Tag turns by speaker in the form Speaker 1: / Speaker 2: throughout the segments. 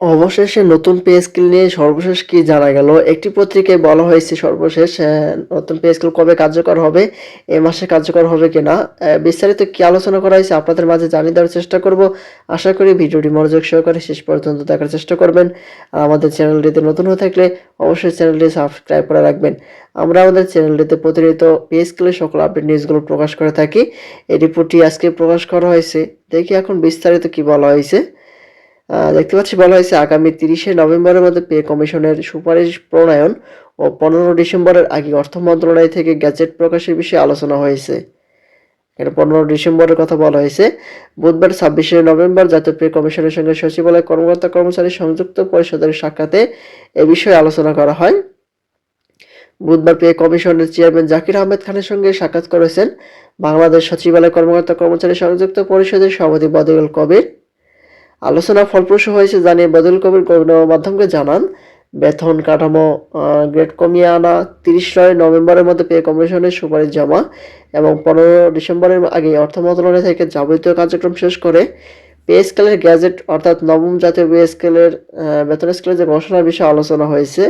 Speaker 1: অবশেষে নতুন pay scale নিয়ে সর্বশেষ কি জানা গেল? একটি পত্রিকায় বলা হয়েছে সর্বশেষ নতুন পে স্কেল কবে কার্যকর হবে, এ মাসে কার্যকর হবে কিনা বিস্তারিত কি আলোচনা করা হয়েছে আপনাদের মাঝে জানিয়ে দেওয়ার চেষ্টা করব। আশা করি ভিডিওটি মনোযোগ সহকারে শেষ পর্যন্ত দেখার চেষ্টা করবেন। আমাদের চ্যানেলটিতে নতুন হয়ে থাকলে অবশ্যই চ্যানেলটি সাবস্ক্রাইব করে রাখবেন। আমরা আমাদের চ্যানেলটিতে প্রতিনিয়ত পে স্কেলের সকল আপডেট, নিউজগুলো প্রকাশ করে থাকি। এই রিপোর্টটি আজকে প্রকাশ করা হয়েছে। দেখি এখন বিস্তারিত কি বলা হয়েছে। দেখতে পাচ্ছি বলা হয়েছে আগামী তিরিশে নভেম্বরের মধ্যে পে কমিশনের সুপারিশ প্রণয়ন ও পনেরো ডিসেম্বরের আগে অর্থ মন্ত্রণালয় থেকে গ্যাজেট প্রকাশের বিষয়ে আলোচনা হয়েছে। এখানে পনেরো ডিসেম্বরের কথা বলা হয়েছে। বুধবার ছাব্বিশে নভেম্বর জাতীয় পে কমিশনের সঙ্গে সচিবালয় কর্মকর্তা কর্মচারী সংযুক্ত পরিষদের সাক্ষাতে এ বিষয়ে আলোচনা করা হয়। বুধবার পে কমিশনের চেয়ারম্যান জাকির আহমেদ খানের সঙ্গে সাক্ষাৎ করেছেন বাংলাদেশ সচিবালয় কর্মকর্তা কর্মচারী সংযুক্ত পরিষদের সভাপতি বদিউল কবির। আলোচনা ফলপ্রসূ হয়েছে জানিয়ে বদল কবির গণমাধ্যমকে জানান, বেতন কাঠামো গ্রেড কমিয়ে আনা, তিরিশ নয় নভেম্বরের মধ্যে পে কমিশনের সুপারিশ জমা এবং পনেরো ডিসেম্বরের আগে অর্থ মন্ত্রণালয় থেকে যাবতীয় কার্যক্রম শেষ করে পে স্কেলের গ্যাজেট অর্থাৎ নবম জাতীয় পে স্কেলের বেতন স্কেলের যে ঘোষণার বিষয়ে আলোচনা হয়েছে।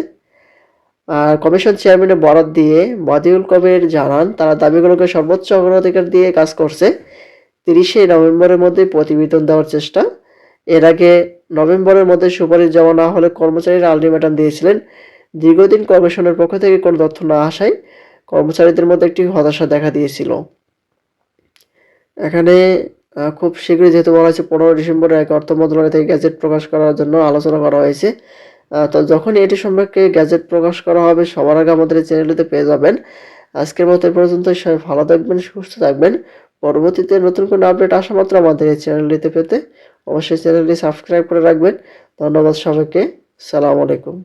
Speaker 1: আর কমিশন চেয়ারম্যানের বরাত দিয়ে বদিউল কবির জানান, তারা দাবিগুলোকে সর্বোচ্চ অগ্রাধিকার দিয়ে কাজ করছে, তিরিশে নভেম্বরের মধ্যে প্রতিবেদন দেওয়ার চেষ্টা। এর আগে নভেম্বরের মধ্যে সুপারিশ জমা না হলে কর্মচারীরা আলটিমেটাম দিয়েছিলেন। দীর্ঘদিন কমিশনের পক্ষ থেকে কোনো তথ্য না আসায় কর্মচারীদের মধ্যে একটি হতাশা দেখা দিয়েছিল। এখানে খুব শীঘ্রই যেহেতু বলা হয়েছে পনেরো ডিসেম্বরে এক অর্থ মন্ত্রণালয় থেকে গ্যাজেট প্রকাশ করার জন্য আলোচনা করা হয়েছে। তো যখন এটি সম্পর্কে গ্যাজেট প্রকাশ করা হবে, সবার আগে আমাদের চ্যানেলটিতে পেয়ে যাবেন। আজকের মতো পর্যন্ত, সবাই ভালো থাকবেন, সুস্থ থাকবেন। পরবর্তীতে নতুন কোনো আপডেট আসা মাত্র আমাদের এই চ্যানেলটিতে পেতে অবশ্যই চ্যানেলটি সাবস্ক্রাইব করে রাখবেন। ধন্যবাদ সবাইকে। সালাম আলাইকুম।